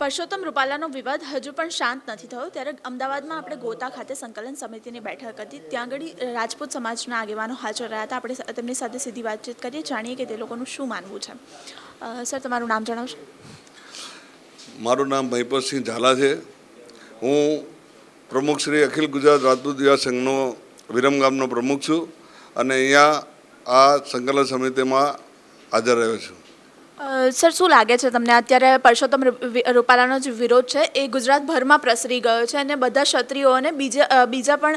પરસોત્તમ રૂપાલાનો વિવાદ હજુ પણ શાંત નથી થયો. ત્યારે અમદાવાદમાં આપણે ગોતા ખાતે સંકલન સમિતિની બેઠક હતી. ત્યાં આગળ રાજપૂત સમાજના આગેવાનો હાજર રહ્યા હતા. આપણે તેમની સાથે સીધી વાતચીત કરીએ. જાણીએ કે તે લોકોનું શું માનવું છે. સર, તમારું નામ જણાવશો? મારું નામ મહિપતસિંહ ઝાલા છે. હું પ્રમુખ શ્રી અખિલ ગુજરાત રાજપૂત યુવા સંઘનો વિરમગામનો પ્રમુખ છું અને અહીંયા આ સંકલન સમિતિમાં હાજર રહ્યો છું. સર, શું લાગે છે તમને? અત્યારે પરસોત્તમ રૂપાલાનો જે વિરોધ છે. એ ગુજરાતભરમાં પ્રસરી ગયો છે અને બધા ક્ષત્રિયો અને બીજા બીજા પણ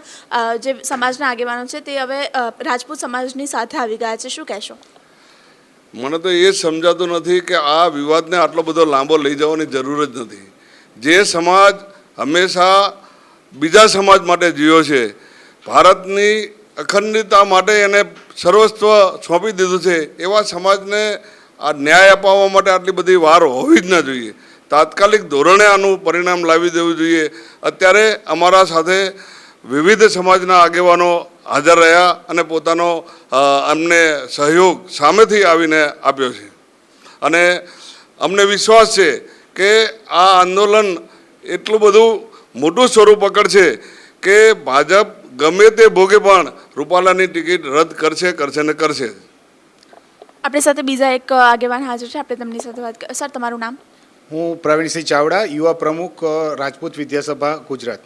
જે સમાજના આગેવાનો છે તે હવે રાજપૂત સમાજની સાથે આવી ગયા છે. શું કહેશો? મને તો એ સમજાતું નથી કે આ વિવાદને આટલો બધો લાંબો લઈ જવાની જરૂર જ નથી. જે સમાજ હંમેશા બીજા સમાજ માટે જીવ્યો છે, ભારતની અખંડિતતા માટે એને સર્વસ્વ સોંપી દીધું છે, એવા સમાજને આ ન્યાય અપાવવા માટે આટલી બધી વાર હોવી જ ન જોઈએ. તાત્કાલિક ધોરણે આનું પરિણામ લાવી દેવું જોઈએ. અત્યારે અમારા સાથે વિવિધ સમાજના આગેવાનો હાજર રહ્યા અને પોતાનો અમને સહયોગ સામેથી આવીને આપ્યો છે. અને અમને વિશ્વાસ છે કે આ આંદોલન એટલું બધું મોટું સ્વરૂપ પકડશે કે ભાજપ ગમે તે ભોગે પણ રૂપાલાની ટિકિટ રદ કરશે કરશે ને કરશે. આપણી સાથે બીજા એક આગેવાન હાજર છે. આપણે તેમની સાથે વાત સર તમારું નામ? હું પ્રવીણસિંહ ચાવડા યુવા પ્રમુખ રાજપૂત વિદ્યાસભા ગુજરાત.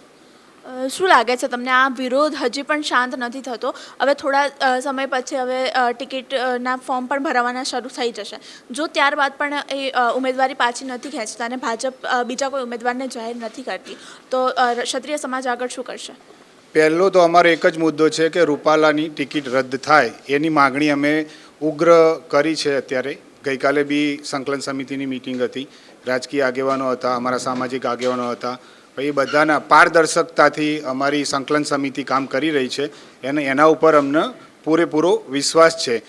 શું લાગે છે તમને આ વિરોધ હજી પણ શાંત નથી થતો? હવે થોડા સમય પછી હવે ટિકિટના ફોર્મ પણ ભરાવાના શરૂ થઈ જશે. જો ત્યારબાદ પણ એ ઉમેદવારી પાછી નથી ખેંચતા અને ભાજપ બીજા કોઈ ઉમેદવારને જાહેર નથી કરતી તો ક્ષત્રિય સમાજ આગળ શું કરશે? પહેલો તો અમારો એક જ મુદ્દો છે કે રૂપાલાની ટિકિટ રદ થાય. એની માગણી અમે ઉગ્ર કરી છે અત્યારે. ગઈકાલે બી સંકલન સમિતિની મિટિંગ હતી. રાજકીય આગેવાનો હતા, અમારા સામાજિક આગેવાનો હતા. એ બધાના પારદર્શકતાથી અમારી સંકલન સમિતિ કામ કરી રહી છે. એને, એના ઉપર અમને પૂરેપૂરો વિશ્વાસ છે.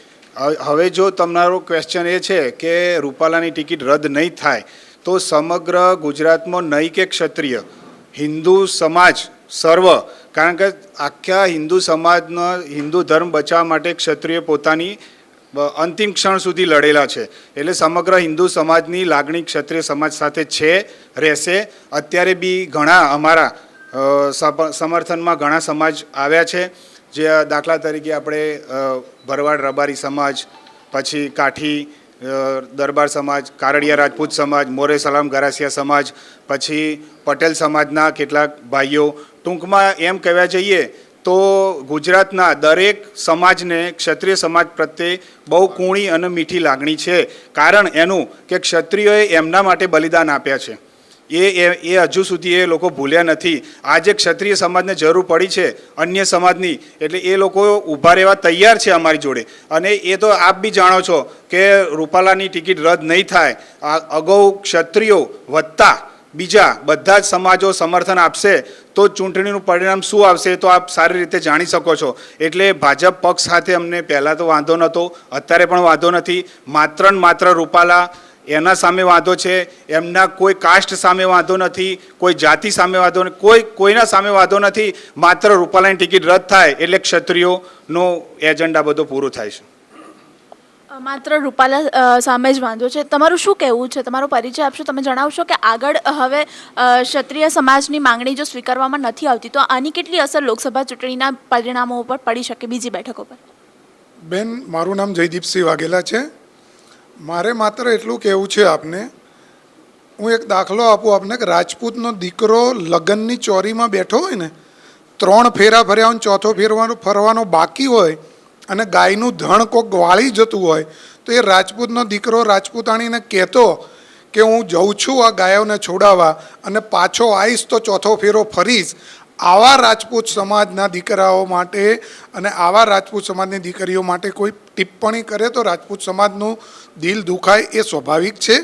હવે જો તમારો ક્વેશ્ચન એ છે કે રૂપાલાની ટિકિટ રદ નહીં થાય, તો સમગ્ર ગુજરાતમાં નહીં કે ક્ષત્રિય, હિન્દુ સમાજ સર્વ, કારણ કે આખા હિન્દુ સમાજનો હિન્દુ ધર્મ બચાવવા માટે ક્ષત્રિય પોતાની અંતિમ ક્ષણ સુધી લડેલા છે. એટલે સમગ્ર હિન્દુ સમાજની લાગણી ક્ષત્રિય સમાજ સાથે છે, રહેશે. અત્યારે બી ઘણા અમારા સમર્થનમાં ઘણા સમાજ આવ્યા છે. જે દાખલા તરીકે આપણે ભરવાડ રબારી સમાજ, પછી કાઠી દરબાર સમાજ, કારડિયા રાજપૂત સમાજ, મોરે સલામ ગરાસિયા સમાજ, પછી પટેલ સમાજના કેટલાક ભાઈઓ. ટૂંકમાં એમ કહેવા જઈએ તો ગુજરાતના દરેક સમાજને ક્ષત્રિય સમાજ પ્રત્યે બહુ કૂણી અને મીઠી લાગણી છે. કારણ એનું કે ક્ષત્રિયોએ એમના માટે બલિદાન આપ્યા છે. એ એ હજુ સુધી એ લોકો ભૂલ્યા નથી. આજે ક્ષત્રિય સમાજને જરૂર પડી છે, અન્ય સમાજની. એટલે એ લોકો ઊભા રહેવા તૈયાર છે અમારી જોડે. અને એ તો આપ બી જાણો છો કે રૂપાલાની ટિકિટ રદ નહીં થાય. અગાઉ ક્ષત્રિયો વત્તા બીજા બધા જ સમાજો સમર્થન આપશે, તો ચૂંટણીનું પરિણામ શું આવશે તો આપ સારી રીતે જાણી શકો છો. એટલે ભાજપ પક્ષ સાથે અમને પહેલાં તો વાંધો નહોતો, અત્યારે પણ વાંધો નથી. માત્ર ને માત્ર રૂપાલા એના સામે વાંધો છે, એમના કોઈ કાસ્ટ સામે વાંધો નથી, કોઈ જાતિ સામે વાંધો નથી કોઈ, કોઈના સામે વાંધો નથી. માત્ર રૂપાલાની ટિકિટ રદ થાય એટલે ક્ષત્રિયોનો એજન્ડા બધો પૂરો થાય છે. માત્ર રૂપાલા સામે જ વાંધો છે. તમારું શું કહેવું છે? તમારો પરિચય આપશો? તમે જણાવશો કે આગળ હવે ક્ષત્રિય સમાજની માંગણી જો સ્વીકારવામાં નથી આવતી, તો આની કેટલી અસર લોકસભા ચૂંટણીના પરિણામો ઉપર પડી શકે બીજી બેઠકો પર? બેન, મારું નામ જયદીપસિંહ વાઘેલા છે. મારે માત્ર એટલું કહેવું છે આપને, હું એક દાખલો આપું આપને કે રાજપૂતનો દીકરો લગ્નની ચોરીમાં બેઠો હોય ને, ત્રણ ફેરા ફર્યા ચોથો ફેરવાનો, ફરવાનો બાકી હોય અને ગાયનું ધણ કોક વાળી જતું હોય, તો એ રાજપૂતનો દીકરો રાજપૂતાણીને કહેતો કે હું જઉં છું આ ગાયોને છોડાવવા અને પાછો આવીશ તો ચોથો ફેરો ફરીશ. આવા રાજપૂત સમાજના દીકરાઓ માટે અને આવા રાજપૂત સમાજની દીકરીઓ માટે કોઈ ટિપ્પણી કરે તો રાજપૂત સમાજનું દિલ દુખાય એ સ્વાભાવિક છે.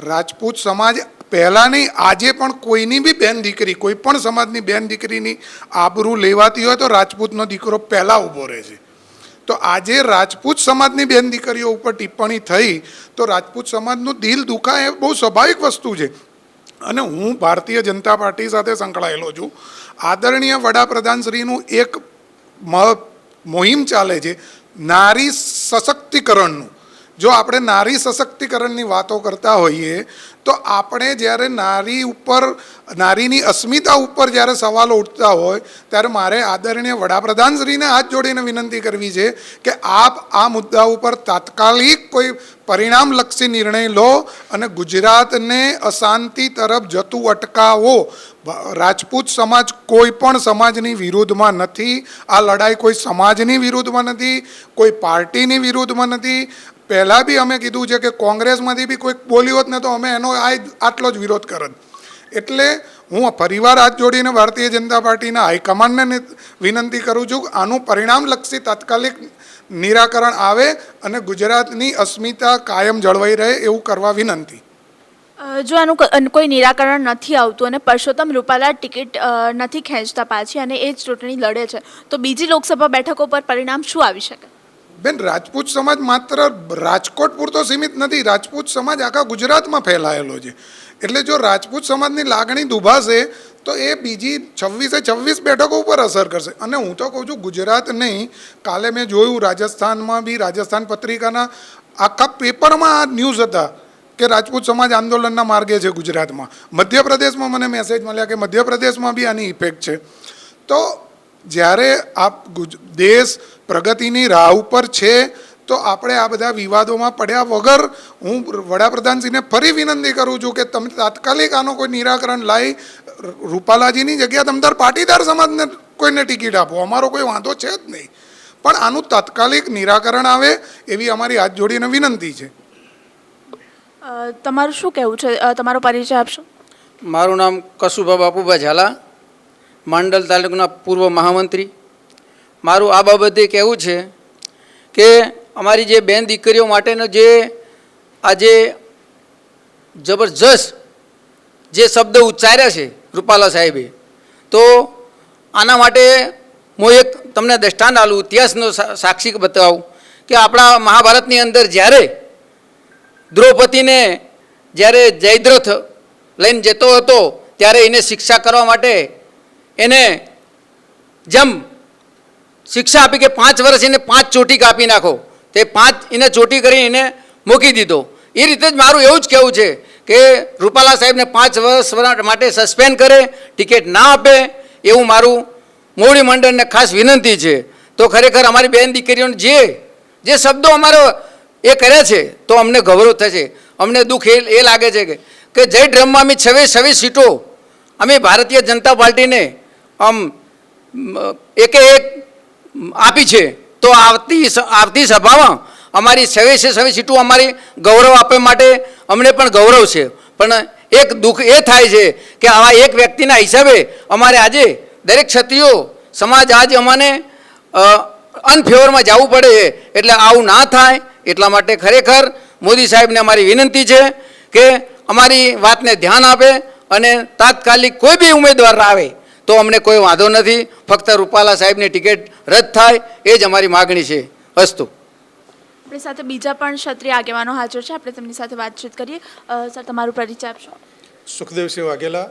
રાજપૂત સમાજ પહેલાં નહીં, આજે પણ કોઈની બી બેન દીકરી, કોઈ પણ સમાજની બેન દીકરીની આબરૂ લેવાતી હોય તો રાજપૂતનો દીકરો પહેલાં ઊભો રહે છે. તો આજે રાજપૂત સમાજની બેન દીકરીઓ ઉપર ટિપ્પણી થઈ, તો રાજપૂત સમાજનું દિલ દુખાય એ બહુ સ્વાભાવિક વસ્તુ છે. અને હું ભારતીય જનતા પાર્ટી સાથે સંકળાયેલો છું. આદરણીય વડાપ્રધાનશ્રીનું એક મુહિમ ચાલે છે, નારી સશક્તિકરણનું. જો આપણે નારી સશક્તિકરણની વાતો કરતા હોઈએ, તો આપણે જ્યારે નારી ઉપર, નારીની અસ્મિતા ઉપર જ્યારે સવાલો ઉઠતા હોય, ત્યારે મારે આદરણીય વડાપ્રધાનશ્રીને હાથ જોડીને વિનંતી કરવી છે કે આપ આ મુદ્દા ઉપર તાત્કાલિક કોઈ પરિણામલક્ષી નિર્ણય લો અને ગુજરાતને અશાંતિ તરફ જતું અટકાવો. રાજપૂત સમાજ કોઈ પણ સમાજની વિરુદ્ધમાં નથી, આ લડાઈ કોઈ સમાજની વિરુદ્ધમાં નથી, કોઈ પાર્ટીની વિરુદ્ધમાં નથી પહેલાં બી અમે કીધું છે કે કોંગ્રેસમાંથી બી કોઈક બોલી હોત ને તો અમે એનો આ આટલો જ વિરોધ કરત. એટલે હું ફરીવાર હાથ જોડીને ભારતીય જનતા પાર્ટીના હાઈકમાન્ડને વિનંતી કરું છું આનું પરિણામલક્ષી તાત્કાલિક નિરાકરણ આવે અને ગુજરાતની અસ્મિતા કાયમ જળવાઈ રહે એવું કરવા વિનંતી. જો આનું કોઈ નિરાકરણ નથી આવતું અને પરસોત્તમ રૂપાલા ટિકિટ નથી ખેંચતા પાછી અને એ જ ચૂંટણી લડે છે, તો બીજી લોકસભા બેઠકો પર પરિણામ શું આવી શકે? બેન, રાજપૂત સમાજ માત્ર રાજકોટ પૂરતો સીમિત નથી. રાજપૂત સમાજ આખા ગુજરાતમાં ફેલાયેલો છે. એટલે જો રાજપૂત સમાજની લાગણી દુભાશે, તો એ બીજી છવ્વીસે છવ્વીસ બેઠકો ઉપર અસર કરશે. અને હું તો કહું છું, ગુજરાત નહીં. કાલે મેં જોયું, રાજસ્થાનમાં બી, રાજસ્થાન પત્રિકાના આખા પેપરમાં આ ન્યૂઝ હતા કે રાજપૂત સમાજ આંદોલનના માર્ગે છે ગુજરાતમાં. મધ્યપ્રદેશમાં મને મેસેજ મળ્યા કે મધ્યપ્રદેશમાં બી આની ઇફેક્ટ છે. તો જ્યારે આપ દેશ પ્રગતિની રાહ ઉપર છે તો આપણે આ બધા વિવાદોમાં પડ્યા વગર હું વડાપ્રધાનશ્રીને ફરી વિનંતી કરું છું કે તમે તાત્કાલિક આનો કોઈ નિરાકરણ લાવી રૂપાલાજીની જગ્યા તમે તાર પાટીદાર સમાજને કોઈને ટિકિટ આપો. અમારો કોઈ વાંધો છે જ નહીં. પણ આનું તાત્કાલિક નિરાકરણ આવે એવી અમારી હાથ જોડીને વિનંતી છે. તમારું શું કહેવું છે? તમારો પરિચય આપશો. મારું નામ કસુભા બાપુભા ઝાલા. માંડલ તાલુકાના પૂર્વ મહામંત્રી. મારું આ બાબતે કહેવું છે કે અમારી જે બેન દીકરીઓ માટેનો જે આજે જબરજસ્ત જે શબ્દ ઉચ્ચાર્યા છે રૂપાલા સાહેબે, તો આના માટે હું એક તમને દ્રષ્ટાંત આલું ઇતિહાસનો સાક્ષી બતાવું કે આપણા મહાભારતની અંદર જ્યારે દ્રૌપદીને જ્યારે જયદ્રથ લઈને જતો હતો, ત્યારે એને શિક્ષા કરવા માટે એને જેમ શિક્ષા આપી કે પાંચ વર્ષ એને પાંચ ચોટી કાપી નાખો, તે પાંચ એને ચોટી કરી એને મૂકી દીધો. એ રીતે જ મારું એવું જ કહેવું છે કે રૂપાલા સાહેબને પાંચ વર્ષ માટે સસ્પેન્ડ કરે, ટિકિટ ના આપે, એવું મારું મોવડી મંડળને ખાસ વિનંતી છે. તો ખરેખર અમારી બેન દીકરીઓને જે જે શબ્દો અમારો એ કર્યા છે, તો અમને ગૌરવ થશે. અમને દુઃખ એ એ લાગે છે કે કે જય ડ્રમમાં અમે છવ્વીસ છવ્વીસ સીટો, અમે ભારતીય જનતા પાર્ટીને આમ એકે એક આપી છે, તો આવતી આવતી સભામાં અમારી સવેસે સવે સીટો અમારી ગૌરવ આપવા માટે અમને પણ ગૌરવ છે. પણ એક દુઃખ એ થાય છે કે આવા એક વ્યક્તિના હિસાબે અમારે આજે દરેક ક્ષત્રિયો સમાજ આજ અમને અનફેવરમાં જવું પડે છે. એટલે આવું ના થાય. એટલા માટે ખરેખર મોદી સાહેબને અમારી વિનંતી છે કે અમારી વાતને ધ્યાન આપે અને તાત્કાલિક કોઈ બી ઉમેદવાર આવે તો અમને કોઈ વાંધો નથી. ફક્ત રૂપાલા સાહેબની ટિકિટ રદ થાય એ જ અમારી માગણી છે. અસ્તુ. આપણી સાથે બીજા પણ ક્ષત્રિય આગેવાનો હાજર છે. આપણે તેમની સાથે વાતચીત કરીએ. સર તમારું પરિચય આપશો? સુખદેવસિંહ વાઘેલા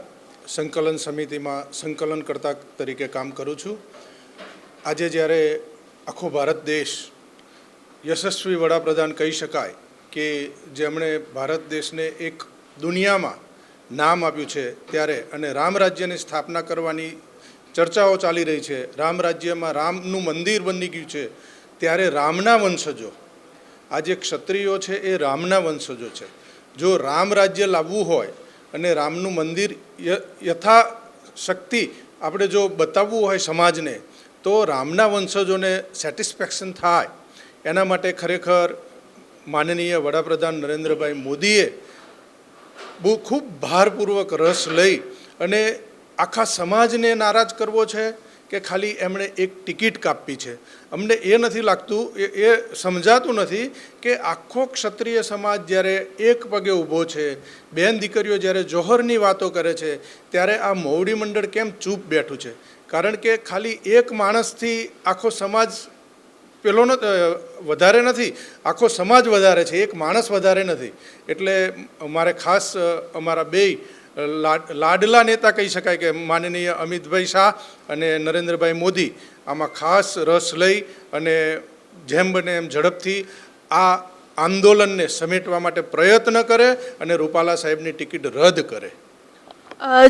સંકલન સમિતિમાં સંકલનકર્તા તરીકે કામ કરું છું. આજે જ્યારે આખો ભારત દેશ યશસ્વી વડાપ્રધાન કહી શકાય કે જેમણે ભારત દેશને એક દુનિયામાં નામ આપ્યું છે ત્યારે અને રામ રાજ્યની સ્થાપના કરવાની ચર્ચાઓ ચાલી રહી છે. રામ રાજ્યમાં રામનું મંદિર બની ગયું છે ત્યારે રામના વંશજો આજે ક્ષત્રિયો છે એ રામના વંશજો છે. જો રામ રાજ્ય લાવવું હોય અને રામનું મંદિર યથા શક્તિ આપણે જો બતાવવું હોય સમાજને, તો રામના વંશજોને સેટિસ્ફેક્શન થાય. એના માટે ખરેખર માનનીય વડાપ્રધાન નરેન્દ્રભાઈ મોદીએ બહુ ખૂબ ભારપૂર્વક રસ લઈ અને આખા સમાજને નારાજ કરવો છે કે ખાલી એમણે એક ટિકિટ કાપી છે. અમને એ નથી લાગતું, એ એ સમજાતું નથી કે આખો ક્ષત્રિય સમાજ જ્યારે એક પગે ઊભો છે, બેન દીકરીઓ જ્યારે જોહરની વાતો કરે છે, ત્યારે આ મોવડી મંડળ કેમ ચૂપ બેઠું છે? કારણ કે ખાલી એક માણસથી આખો સમાજ પેલો વધારે નથી. આખો સમાજ વધારે છે. એક માણસ વધારે નથી. એટલે મારે ખાસ અમારા લાડ, લાડલા નેતા કહી શકાય કે માનનીય અમિતભાઈ શાહ અને નરેન્દ્રભાઈ મોદી આમાં ખાસ રસ લઈ અને જેમ બને એમ ઝડપથી આ આંદોલનને સમેટવા માટે પ્રયત્ન કરે અને રૂપાલા સાહેબની ટિકિટ રદ કરે.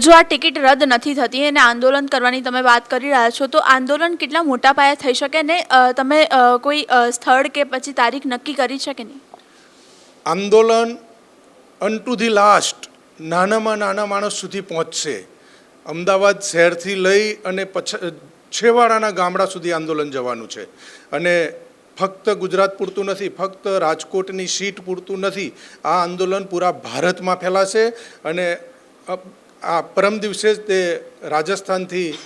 જો આ ટિકિટ રદ નથી થતી અને આંદોલન કરવાની તમે વાત કરી રહ્યા છો, તો આંદોલન કેટલા મોટા પાયે થઈ શકે ને તમે કોઈ સ્થળ કે પછી તારીખ નક્કી કરી છે કે નહીં? આંદોલન અન ટુ ધી લાસ્ટ નાનામાં નાના માણસ સુધી પહોંચશે. અમદાવાદ શહેરથી લઈ અને પછ, છેવાડાના ગામડા સુધી આંદોલન જવાનું છે. અને ફક્ત ગુજરાત પૂરતું નથી, ફક્ત રાજકોટની સીટ પૂરતું નથી. આ આંદોલન પૂરા ભારતમાં ફેલાશે અને આ પરમ દિવસે જ તે રાજસ્થાનથી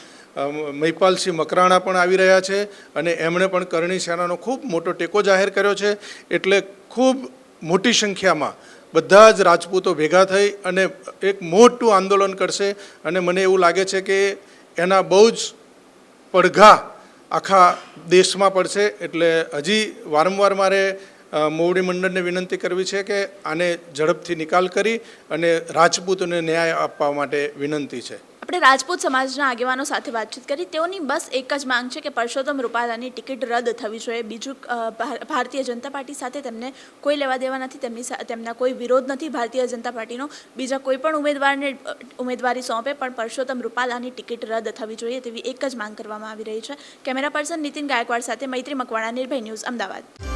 મહિપાલસિંહ મકરાણા પણ આવી રહ્યા છે અને એમણે પણ કરણી સેનાનો ખૂબ મોટો ટેકો જાહેર કર્યો છે. એટલે ખૂબ મોટી સંખ્યામાં બધા જ રાજપૂતો ભેગા થઈ અને એક મોટું આંદોલન કરશે અને મને એવું લાગે છે કે એના બહુ જ પડઘા આખા દેશમાં પડશે. એટલે હજી વારંવાર મારે મોવડી મંડળને વિનંતી કરવી છે કે આને ઝડપથી નિકાલ કરી અને રાજપૂતોને ન્યાય આપવા માટે વિનંતી છે. આપણે રાજપૂત સમાજના આગેવાનો સાથે વાતચીત કરી. તેઓની બસ એક જ માંગ છે કે પરસોત્તમ રૂપાલાની ટિકિટ રદ થવી જોઈએ. બીજું ભાર- ભારતીય જનતા પાર્ટી સાથે તેમને કોઈ લેવા દેવા નથી. તેમની તેમના કોઈ વિરોધ નથી. ભારતીય જનતા પાર્ટીનો બીજા કોઈ પણ ઉમેદવારને ઉમેદવારી સોંપે, પણ પરસોત્તમ રૂપાલાની ટિકિટ રદ થવી જોઈએ તેવી એક જ માંગ કરવામાં આવી રહી છે. કેમેરા પર્સન નીતિન ગાયકવાડ સાથે મૈત્રી મકવાણા, નિર્ભય ન્યૂઝ, અમદાવાદ.